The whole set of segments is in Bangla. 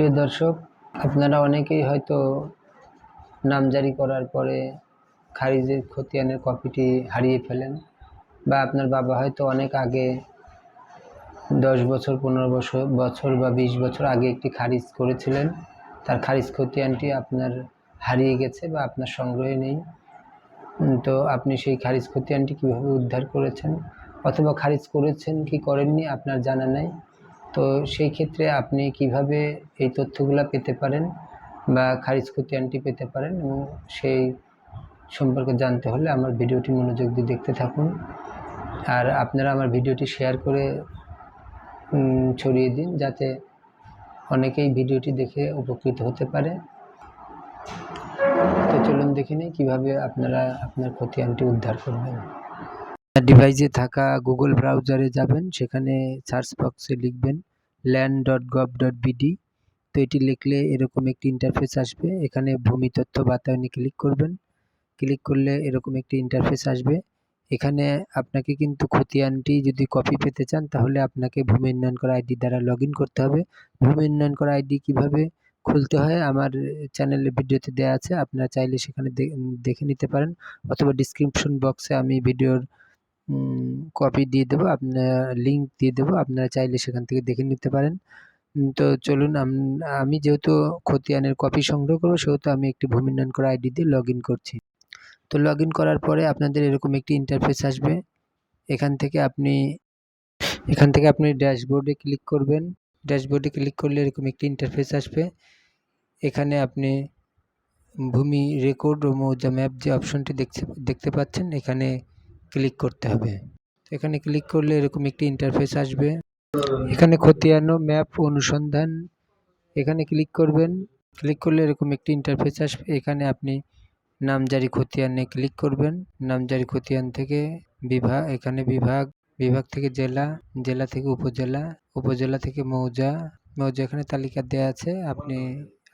প্রিয় দর্শক, আপনারা অনেকেই হয়তো নামজারি করার পরে খারিজের খতিয়ানের কপিটি হারিয়ে ফেলেন বা আপনার বাবা হয়তো অনেক আগে দশ বছর, পনেরো বছর বছর বা বিশ বছর আগে একটি খারিজ করেছিলেন। তার খারিজ খতিয়ানটি আপনার হারিয়ে গেছে বা আপনার সংগ্রহে নেই। তো আপনি সেই খারিজ খতিয়ানটি কীভাবে উদ্ধার করেছেন? অথবা খারিজ করেছেন কি করেননি? আপনার জানা নেই। তো সেই ক্ষেত্রে আপনি কীভাবে এই তথ্যগুলো পেতে পারেন বা খারিজ খতিয়ানটি পেতে পারেন এবং সেই সম্পর্কে জানতে হলে আমার ভিডিওটি মনোযোগ দিয়ে দেখতে থাকুন। আর আপনারা আমার ভিডিওটি শেয়ার করে ছড়িয়ে দিন যাতে অনেকেই ভিডিওটি দেখে উপকৃত হতে পারে। তো চলুন দেখে নিই কীভাবে আপনারা আপনার খতিয়ানটি উদ্ধার করবেন। ডিভাইসে থাকা গুগল ব্রাউজারে যাবেন, সেখানে সার্চ বক্সে লিখবেন land dot gov dot BD তো এটি লিখলে এরকম একটি ইন্টারফেস আসবে, এখানে ভূমি তথ্য বাতায়নে ক্লিক করবেন। ক্লিক করলে এরকম একটি ইন্টারফেস আসবে। এখানে আপনাকে কিন্তু খতিয়ানটি যদি কপি পেতে চান, তাহলে আপনাকে ভূমি উন্নয়ন করা আইডি দ্বারা লগ করতে হবে। ভূমি উন্নয়ন করা আইডি কীভাবে খুলতে হয়, আমার চ্যানেলের ভিডিওতে দেওয়া আছে, আপনারা চাইলে সেখানে দেখে নিতে পারেন। অথবা ডিসক্রিপশন বক্সে আমি ভিডিওর কপি দিয়ে দেবো, আপনার লিঙ্ক দিয়ে দেবো, আপনারা চাইলে সেখান থেকে দেখে নিতে পারেন। তো চলুন, আমি যেহেতু খতিয়ানের কপি সংগ্রহ করব, সেহেতু আমি একটি ভূমি উন্নয়ন করা আইডি দিয়ে লগ করছি। তো লগ করার পরে আপনাদের এরকম একটি ইন্টারফেস আসবে। এখান থেকে আপনি, এখান থেকে আপনি ড্যাশবোর্ডে ক্লিক করবেন। ড্যাশবোর্ডে ক্লিক করলে এরকম একটি ইন্টারফেস আসবে। এখানে আপনি ভূমি রেকর্ড ও মৌজা ম্যাপ যে অপশনটি দেখছে, দেখতে পাচ্ছেন, এখানে ক্লিক করতে হবে। এখানে ক্লিক করলে এরকম একটি ইন্টারফেস আসবে। এখানে খতিয়ানো ম্যাপ অনুসন্ধান। এখানে ক্লিক করবেন। ক্লিক করলে এরকম একটি ইন্টারফেস আসবে। এখানে আপনি নামজারি খতিয়ানে ক্লিক করবেন। নামজারি খতিয়ান থেকে বিভাগ এখানে বিভাগ বিভাগ থেকে জেলা জেলা থেকে উপজেলা উপজেলা থেকে মৌজা। মৌজা এখানে তালিকা দেওয়া আছে। আপনি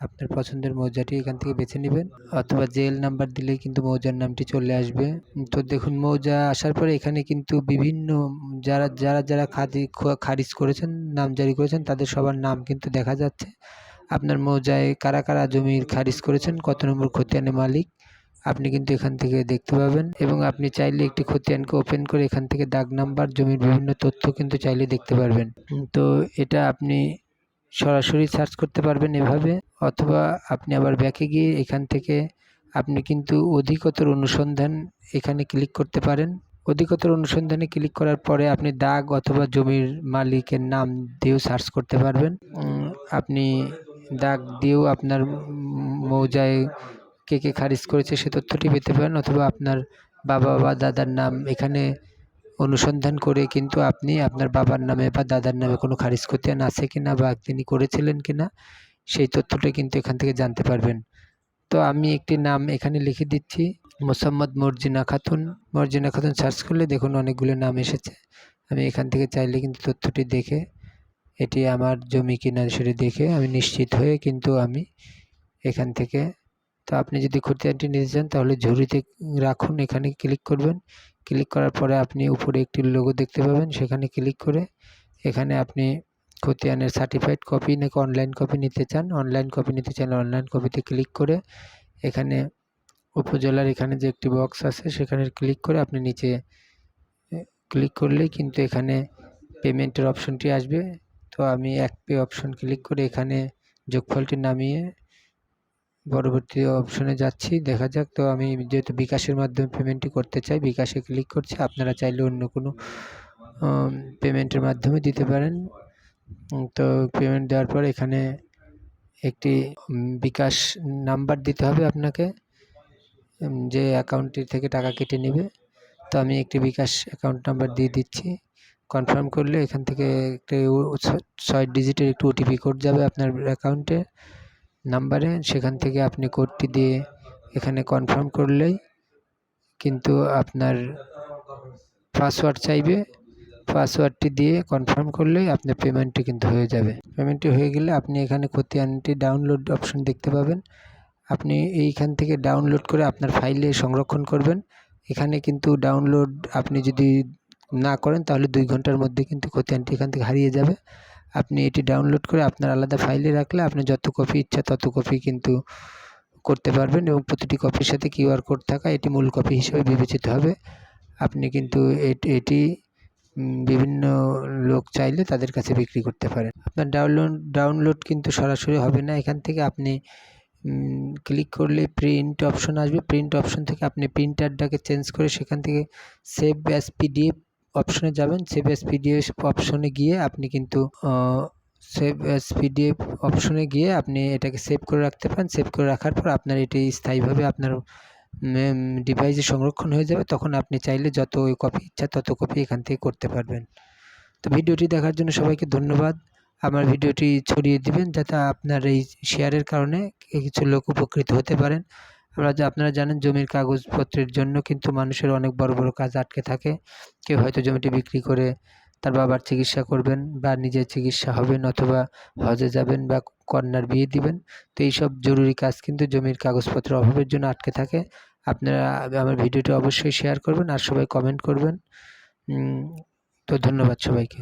আপনার পছন্দের মৌজাটি এখান থেকে বেছে নেবেন। অথবা জেল নাম্বার দিলেই কিন্তু মৌজার নামটি চলে আসবে। তো দেখুন, মৌজা আসার পরে এখানে কিন্তু বিভিন্ন যারা যারা যারা খাদি খারিজ করেছেন, নাম জারি করেছেন, তাদের সবার নাম কিন্তু দেখা যাচ্ছে। আপনার মৌজায় কারা কারা জমির খারিজ করেছেন, কত নম্বর খতিয়ানের মালিক, আপনি কিন্তু এখান থেকে দেখতে পাবেন। এবং আপনি চাইলে একটি খতিয়ানকে ওপেন করে এখান থেকে দাগ নাম্বার, জমির বিভিন্ন তথ্য কিন্তু চাইলে দেখতে পারবেন। তো এটা আপনি সরাসরি সার্চ করতে পারবেন এভাবে, অথবা আপনি আবার ব্যাকে গিয়ে এখান থেকে আপনি কিন্তু অধিকতর অনুসন্ধান এখানে ক্লিক করতে পারেন। অধিকতর অনুসন্ধানে ক্লিক করার পরে আপনি দাগ অথবা জমির মালিকের নাম দিয়েও সার্চ করতে পারবেন। আপনি দাগ দিয়েও আপনার মৌজায় কে কে খারিজ করেছে সে তথ্যটি পেতে পারেন, অথবা আপনার বাবা বা দাদার নাম এখানে অনুসন্ধান করে কিন্তু আপনি আপনার বাবার নামে বা দাদার নামে কোনো খারিজ খতিয়ান আছে কি না বা তিনি করেছিলেন কি না সেই তথ্যটা কিন্তু এখান থেকে জানতে পারবেন। তো আমি একটি নাম এখানে লিখে দিচ্ছি, মোসাম্মদ মর্জিনা খাতুন। মর্জিনা খাতুন সার্চ করলে দেখুন অনেকগুলো নাম এসেছে। আমি এখান থেকে চাইলে কিন্তু তথ্যটি দেখে, এটি আমার জমি কিনা সেটি দেখে আমি নিশ্চিত হয়ে কিন্তু আমি এখান থেকে, তো আপনি যদি খতিয়ানটি নিতে চান তাহলে ঝুড়িতে রাখুন, এখানে ক্লিক করবেন। ক্লিক করার পরে আপনি উপরে একটি লোগো দেখতে পাবেন। সেখানে ক্লিক করে এখানে আপনি খতিয়ানের সার্টিফাইড কপি নাকি অনলাইন কপি নিতে চান অনলাইন কপি নিতে চান অনলাইন কপিতে ক্লিক করে এখানে উপজেলার এখানে যে একটি বক্স আছে, সেখানে ক্লিক করে আপনি নিচে ক্লিক করলেই কিন্তু এখানে পেমেন্টের অপশনটি আসবে। তো আমি এক পে অপশন ক্লিক করে এখানে যোগফলটি নামিয়ে পরবর্তী অপশনে যাচ্ছি। দেখা যাক, তো আমি যেহেতু বিকাশের মাধ্যমে পেমেন্টটি করতে চাই, বিকাশে ক্লিক করছি। আপনারা চাইলে অন্য কোনো পেমেন্টের মাধ্যমে দিতে পারেন। তো পেমেন্ট দেওয়ার পর এখানে একটি বিকাশ নাম্বার দিতে হবে আপনাকে যে অ্যাকাউন্টটি থেকে টাকা কেটে নেবে। তো আমি একটি বিকাশ অ্যাকাউন্ট নাম্বার দিয়ে দিচ্ছি। কনফার্ম করলে এখান থেকে একটি ছয় ডিজিটের একটি ওটিপি কোড যাবে আপনার অ্যাকাউন্টে নাম্বারে সেখান থেকে আপনি কোডটি দিয়ে এখানে কনফার্ম করলেই কিন্তু আপনার পাসওয়ার্ড চাইবে। পাসওয়ার্ডটি দিয়ে কনফার্ম করলেই আপনার পেমেন্টটি কিন্তু হয়ে যাবে। পেমেন্টটি হয়ে গেলে আপনি এখানে খতিয়ানটি ডাউনলোড অপশন দেখতে পাবেন। আপনি এইখান থেকে ডাউনলোড করে আপনার ফাইলে সংরক্ষণ করবেন। এখানে কিন্তু ডাউনলোড আপনি যদি না করেন তাহলে দুই ঘণ্টার মধ্যে কিন্তু খতিয়ানটি এখান থেকে হারিয়ে যাবে। আপনি এটি ডাউনলোড করে আপনার আলাদা ফাইলে রাখলে আপনি যত কপি ইচ্ছা তত কপি কিন্তু করতে পারবেন এবং প্রতিটি কপির সাথে কিউআর কোড থাকা এটি মূল কপি হিসেবে বিবেচিত হবে। আপনি কিন্তু এটি বিভিন্ন লোক চাইলে তাদের কাছে বিক্রি করতে পারেন। আপনার ডাউনলোড ডাউনলোড কিন্তু সরাসরি হবে না। এখান থেকে আপনি ক্লিক করলে প্রিন্ট অপশন আসবে। প্রিন্ট অপশন থেকে আপনি প্রিন্টারটাকে চেঞ্জ করে সেখান থেকে সেভ অ্যাস পিডিএফ অপশনে যাবেন সেভ অ্যাস পিডিএফ অপশনে গিয়ে আপনি কিন্তু সেভ অ্যাস পিডিএফ অপশনে গিয়ে আপনি এটাকে সেভ করে রাখতে পারেন। সেভ করে রাখার পর আপনার এটি স্থায়ীভাবে আপনার ডিভাইসে সংরক্ষণ হয়ে যাবে। তখন আপনি চাইলে যত ওই কপি ইচ্ছা তত কপি এখান থেকে করতে পারবেন। তো ভিডিওটি দেখার জন্য সবাইকে ধন্যবাদ। আমার ভিডিওটি ছড়িয়ে দিবেন যাতে আপনার এই শেয়ারের কারণে কিছু লোক উপকৃত হতে পারেন। আমরা আপনারা জানেন জমির কাগজপত্রের জন্য কিন্তু মানুষের অনেক বড় বড় কাজ আটকে থাকে। কেউ হয়তো জমিটি বিক্রি করে তার বাবার চিকিৎসা করবেন বা নিজের চিকিৎসা হবেন অথবা হজে যাবেন বা কন্যার বিয়ে দিবেন। তো এইসব জরুরি কাজ কিন্তু জমির কাগজপত্রের অভাবের জন্য আটকে থাকে। আপনারা আমার ভিডিওটি অবশ্যই শেয়ার করবেন আর সবাই কমেন্ট করবেন। তো ধন্যবাদ সবাইকে।